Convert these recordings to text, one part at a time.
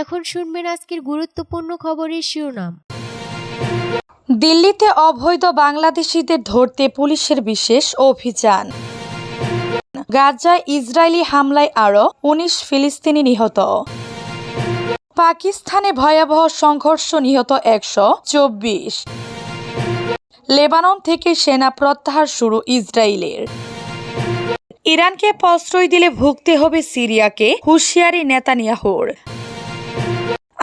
এখন শুনবেন আজকের গুরুত্বপূর্ণ খবরের শিরোনাম। দিল্লিতে অবৈধ বাংলাদেশিদের ধরতে পুলিশের বিশেষ অভিযান। গাজায় ইসরায়েলি হামলায় আরও উনিশ ফিলিস্তিনি নিহত। পাকিস্তানে ভয়াবহ সংঘর্ষ নিহত একশো চব্বিশ। লেবানন থেকে সেনা প্রত্যাহার শুরু ইসরায়েলের। ইরানকে প্রশ্রয় দিলে ভুগতে হবে সিরিয়াকে, হুঁশিয়ারি নেতানিয়াহুর।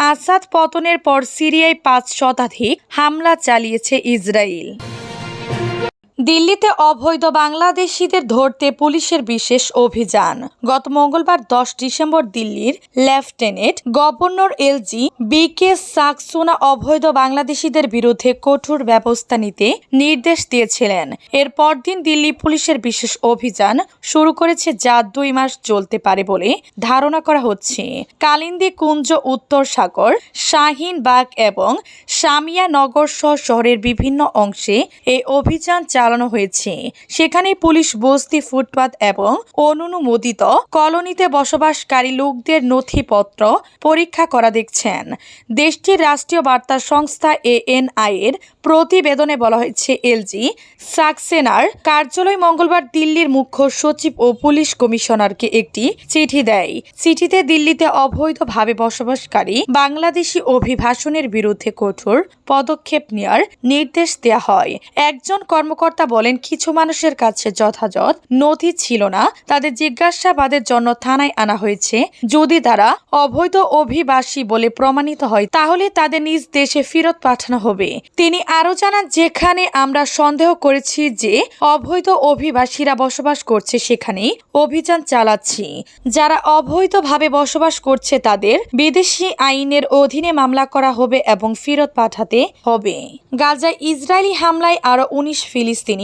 আসাদ পতনের পর সিরিয়ায় পাঁচ শতাধিক হামলা চালিয়েছে ইসরায়েল। দিল্লিতে অবৈধ বাংলাদেশিদের ধরতে পুলিশের বিশেষ অভিযান। গত মঙ্গলবার দশ ডিসেম্বর দিল্লির lieutenant governor LG B K Saxena অবৈধ বাংলাদেশিদের বিরুদ্ধে কঠোর ব্যবস্থা নিতে নির্দেশ দিয়েছিলেন। এর পরদিন দিল্লি পুলিশের বিশেষ অভিযান শুরু করেছে যা দুই মাস চলতে পারে বলে ধারণা করা হচ্ছে। কালিন্দী, কুঞ্জ, উত্তর সাগর শাহিনবাগ এবং সামিয়া নগর সহ শহরের বিভিন্ন অংশে এই অভিযান চালানো হয়েছে। সেখানে পুলিশ বস্তি ফুটপাত এবং অনুমোদিত কলোনিতে বসবাসকারী লোকদের নথিপত্র পরীক্ষা করা দেখছেন। দেশটির রাষ্ট্রীয় বার্তা সংস্থা এএনআই এর প্রতিবেদনে বলা হয়েছে, এলজি সাকসেনার কার্যালয় মঙ্গলবার দিল্লির মুখ্য সচিব ও পুলিশ কমিশনারকে একটি চিঠি দেয়। চিঠিতে দিল্লিতে অবৈধভাবে বসবাসকারী বাংলাদেশি অভিবাসনের বিরুদ্ধে কঠোর পদক্ষেপ নেওয়ার নির্দেশ দেওয়া হয়। একজন কর্মকর্তা বলেন, কিছু মানুষের কাছে যথাযথ নথি ছিল না। তাদের জিজ্ঞাসাবাদের জন্য থানায় আনা হয়েছে। যদি তারা অবৈধ অভিবাসী বলে প্রমাণিত হয়, তাহলে তাদের নিজ দেশে ফেরত পাঠানো হবে। তিনি আরও জানান, যেখানে আমরা সন্দেহ করেছি যে অবৈধ অভিবাসীরা বসবাস করছে, সেখানেই অভিযান চালাচ্ছি। যারা অবৈধভাবে বসবাস করছে, তাদের বিদেশি আইনের অধীনে মামলা করা হবে এবং ফেরত পাঠাতে হবে। গাজায় ইসরায়েলি হামলায় আরও উনিশ ফিলিস্তিনি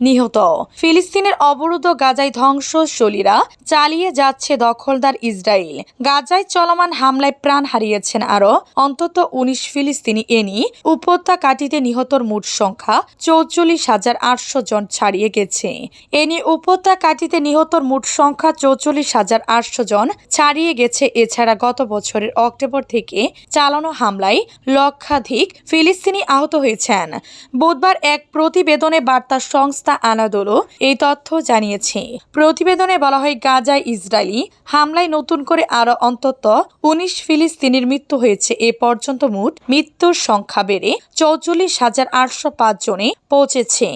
নিহত। ফিলিস্তিনের অবরুদ্ধ গাজায় ধ্বংসশলীরা চালিয়ে যাচ্ছে দখলদার ইসরায়েল। গাজায় চলমান হামলায় প্রাণ হারিয়েছেন আরও অন্তত উনিশ ফিলিস্তিনি এনি। উপত্যকাটিতে নিহতর মোট সংখ্যা চৌচল্লিশ হাজার আটশো জন ছাড়িয়ে গেছে। এনি উপত্যকাটিতে নিহতর মোট সংখ্যা চৌচল্লিশ হাজার আটশো জন ছাড়িয়ে গেছে। এছাড়া গত বছরের অক্টোবর থেকে চালানো হামলায় লক্ষাধিক ফিলিস্তিনি আহত হয়েছেন। বুধবার এক প্রতিবেদনে বার্তা সংস্থা আনাদোলো এই তথ্য জানিয়েছে। প্রতিবেদনে বলা হয়, গাজায় ইসরায়েলি হামলায় নতুন করে আরও অন্তত উনিশ ফিলিস্তিনির মৃত্যু হয়েছে। এ পর্যন্ত মোট মৃত্যুর সংখ্যা বেড়ে চৌচল্লিশ হাজার আটশো পাঁচ জনে পৌঁছেছে।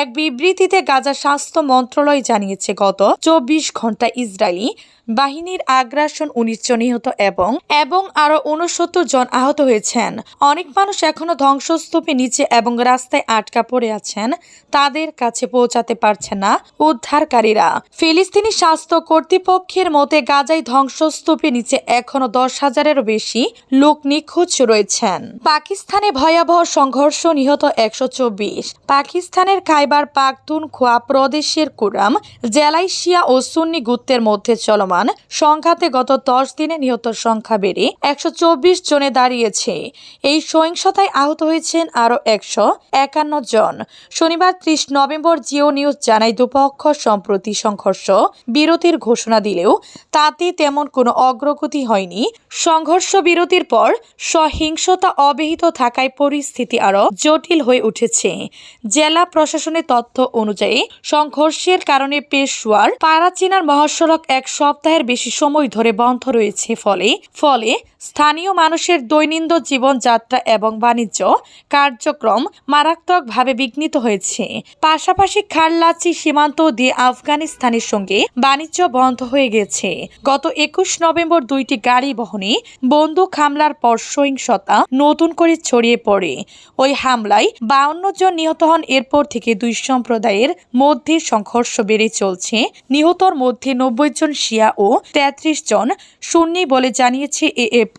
এক বিবৃতিতে গাজা স্বাস্থ্য মন্ত্রণালয় জানিয়েছে, গত চব্বিশ ঘণ্টা ইসরায়েলি বাহিনীর আগ্রাসন উনিশ জন নিহত এবং এবং আরও উনসত্তর জন আহত হয়েছেন। অনেক মানুষ এখনও ধ্বংসস্তূপে নিচে এবং রাস্তায় আটকা পড়ে আছেন। তাদের কাছে পৌঁছাতে পারছে না উদ্ধারকারীরা। ফিলিস্তিনি স্বাস্থ্য কর্তৃপক্ষের মতে গাজায় ধ্বংসস্তূপের নিচে এখনও দশ হাজারেরও বেশি লোক নিখোঁজ রয়েছেন। পাকিস্তানে ভয়াবহ সংঘর্ষ নিহত একশো চব্বিশ। পাকিস্তানের খাইবার পাখতুনখোয়া প্রদেশের কুরাম জেলায় শিয়া ও সুন্নি গুত্তের মধ্যে চলমান সংঘাতে গত দশ দিনে নিহত সংখ্যা বেড়ে একশো চব্বিশ জনে দাঁড়িয়েছে। এই সহিংসতায় আহত হয়েছেন আরও একশো একান্ন জন। শনিবার ত্রিশ নভেম্বর জিও নিউজ জানায় দুপক্ষ সম্প্রতি সংঘর্ষ। বিরতির ঘোষণা দিলেও তাতে তেমন কোনো অগ্রগতি হয়নি। সংঘর্ষ বিরতির পর সহিংসতা অব্যাহত থাকায় পরিস্থিতি আরও জটিল হয়ে উঠেছে। জেলা প্রশাসনের তথ্য অনুযায়ী, সংঘর্ষের কারণে পেশোয়ার পারাচিনার মহাসড়ক এক সপ্তাহের বেশি সময় ধরে বন্ধ রয়েছে। ফলে ফলে স্থানীয় মানুষের দৈনন্দিন জীবনযাত্রা এবং বাণিজ্য কার্যক্রম মারাত্মকভাবে বিঘ্নিত হয়েছে। পাশাপাশি খারলাচি সীমান্ত দিয়ে আফগানিস্তানের সঙ্গে বাণিজ্য বন্ধ হয়ে গেছে। গত একুশ নভেম্বর দুইটি গাড়ি বহনে বন্দুক হামলার পর সহিংসতা নতুন করে ছড়িয়ে পড়ে। ওই হামলায় বাউন্ন জন নিহত হন, এরপর থেকে দুই সম্প্রদায়ের মধ্যে সংঘর্ষ বেড়ে চলছে। নিহতর মধ্যে নব্বই জন শিয়া ও তেত্রিশ জন সুন্নি বলে জানিয়েছে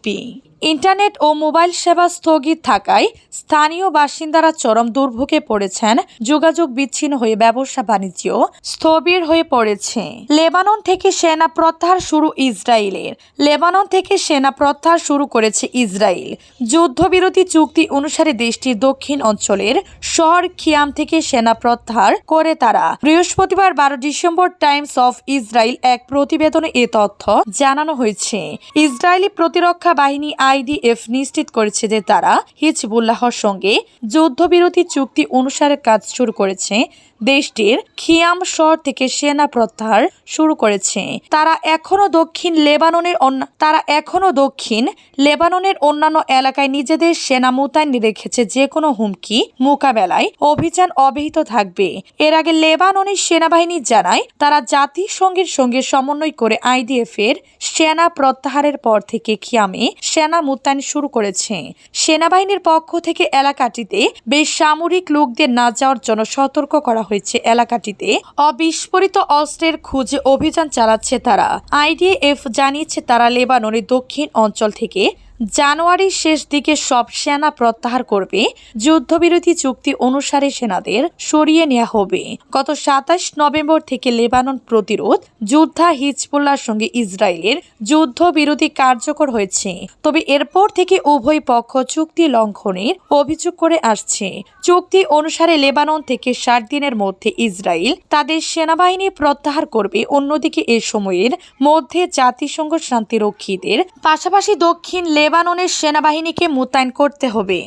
病 ইন্টারনেট ও মোবাইল সেবা স্থগিত থাকায় স্থানীয় বাসিন্দারা চরম দুর্ভোগে পড়েছেন, যোগাযোগ বিচ্ছিন্ন হয়ে ব্যবসা বাণিজ্য স্থবির হয়ে পড়েছে। লেবানন থেকে সেনা প্রত্যাহার শুরু ইসরায়েলের। লেবানন থেকে সেনা প্রত্যাহার শুরু করেছে ইসরায়েল। যুদ্ধবিরতি চুক্তি অনুসারে দেশটির দক্ষিণ অঞ্চলের শহর খিয়াম থেকে সেনা প্রত্যাহার করে তারা। বৃহস্পতিবার বারো ডিসেম্বর টাইমস অফ ইসরায়েল এক প্রতিবেদনে এ তথ্য জানানো হয়েছে। ইসরায়েলি প্রতিরক্ষা বাহিনী আইডিএফ নিশ্চিত করেছে যে তারা হিজবুল্লাহর সঙ্গে যুদ্ধবিরতি চুক্তি অনুসারে কাজ শুরু করেছে। দেশটির খিয়াম শহর থেকে সেনা প্রত্যাহার শুরু করেছে। তারা এখনও দক্ষিণ লেবাননের তারা এখনও দক্ষিণ লেবাননের অন্যান্য এলাকায় নিজেদের সেনা মোতায়েন রেখেছে যে কোনো হুমকি মোকাবেলায় অভিযান অব্যাহত থাকবে। এর আগে লেবাননের সেনাবাহিনী জানায়, তারা জাতিসংঘের সঙ্গে সমন্বয় করে আইডিএফ এর সেনা প্রত্যাহারের পর থেকে খিয়ামে সেনা মোতায়েন শুরু করেছে। সেনাবাহিনীর পক্ষ থেকে এলাকাটিতে বেশ সামরিক লোকদের না যাওয়ার জন্য সতর্ক করা হয়েছে এলাকাটিতে। অবিস্ফোরিত অস্ত্রের খুঁজে অভিযান চালাচ্ছে তারা। আইডিএফ জানিয়েছে তারা লেবাননের দক্ষিণ অঞ্চল থেকে জানুয়ারির শেষ দিকে সব সেনা প্রত্যাহার করবে। যুদ্ধবিরতি চুক্তি অনুসারে সেনাদের সরিয়ে নেওয়া হবে। গত সাতাশ নভেম্বর থেকে লেবানন প্রতিরোধ, যোদ্ধা হিজবুল্লাহর সঙ্গে ইসরায়েলের যুদ্ধবিরতি কার্যকর হয়েছে। তবে এরপর থেকে উভয় পক্ষ চুক্তি লঙ্ঘনের অভিযোগ করে আসছে। চুক্তি অনুসারে লেবানন থেকে ষাট দিনের মধ্যে ইসরায়েল তাদের সেনাবাহিনী প্রত্যাহার করবে। অন্যদিকে এ সময়ের মধ্যে জাতিসংঘ শান্তিরক্ষীদের পাশাপাশি দক্ষিণ লেবাননের সেনাবাহিনীকে মোতায়েন করতে হবে।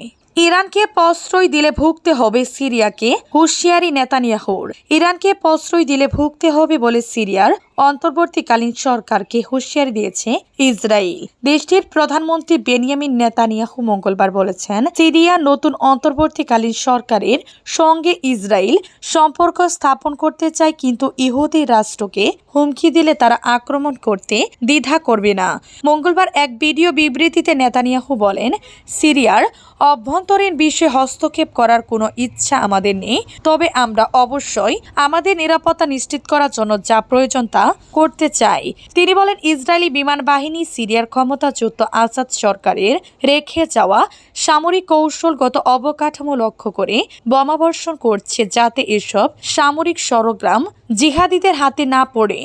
ইরানকে প্রশ্রয় দিলে ভুগতে হবে সিরিয়াকে, হুঁশিয়ারি নেতানিয়াহুর। ইরানকে প্রশ্রয় দিলে ভুগতে হবে বলে সিরিয়ার অন্তর্বর্তীকালীন সরকারকে হুঁশিয়ারি দিয়েছে ইসরায়েল। দেশটির প্রধানমন্ত্রী বেনিয়ামিন নেতানিয়াহু মঙ্গলবার বলেছেন, সিরিয়া নতুন অন্তর্বর্তীকালীন সরকারের সঙ্গে ইসরায়েল সম্পর্ক স্থাপন করতে চায় কিন্তু ইহুদি রাষ্ট্রকে হুমকি দিলে তারা আক্রমণ করতে দ্বিধা করবে না। মঙ্গলবার এক ভিডিও বিবৃতিতে নেতানিয়াহু বলেন, সিরিয়ার অভ্যন্তরীণ বিষয়ে হস্তক্ষেপ করার কোনো ইচ্ছা আমাদের নেই, তবে আমরা অবশ্যই আমাদের নিরাপত্তা নিশ্চিত করার জন্য যা প্রয়োজন তা করতে চাই। তিনি বলেন, ইসরায়েলি বিমান বাহিনী সিরিয়ার ক্ষমতাচ্যুত আসাদ সরকারের রেখে যাওয়া সামরিক কৌশলগত অবকাঠামো লক্ষ্য করে বোমাবর্ষণ করছে যাতে এসব সামরিক সরগ্রাম জিহাদিদের হাতে না পড়ে।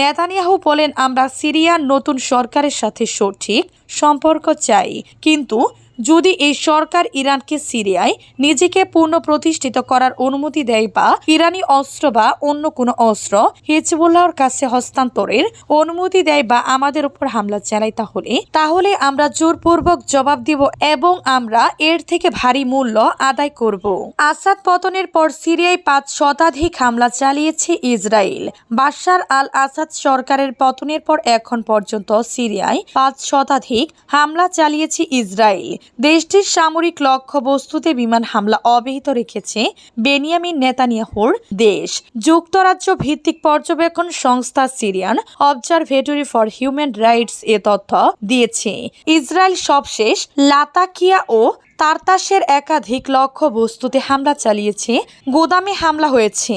নেতানিয়াহু বলেন, আমরা সিরিয়ার নতুন সরকারের সাথে সঠিক সম্পর্ক চাই, কিন্তু যদি এই সরকার ইরানকে সিরিয়ায় নিজেকে পূর্ণ প্রতিষ্ঠিত করার অনুমতি দেয় বা ইরানি অস্ত্র বা অন্য কোনো অস্ত্র হিজবুল্লাহর কাছে হস্তান্তরের অনুমতি দেয় বা আমাদের উপর হামলা চালায় তাহলে তাহলে আমরা জোরপূর্বক জবাব দিব এবং আমরা এর থেকে ভারী মূল্য আদায় করব। আসাদ পতনের পর সিরিয়ায় পাঁচ শতাধিক হামলা চালিয়েছে ইসরায়েল। বাশার আল আসাদ সরকারের পতনের পর এখন পর্যন্ত সিরিয়ায় পাঁচ শতাধিক হামলা চালিয়েছে ইসরায়েল। দেশটির সামরিক লক্ষ্যবস্তুতে বিমান হামলা অব্যাহত রেখেছে বেনিয়ামিন নেতানিয়াহুর দেশ। যুক্তরাজ্য ভিত্তিক পর্যবেক্ষণ সংস্থা Syrian Observatory for Human Rights এ তথ্য দিয়েছে। ইসরায়েল সবশেষ লাতাকিয়া ও তারতাসের একাধিক লক্ষ্য বস্তুতে হামলা চালিয়েছে, গোদামে হামলা হয়েছে।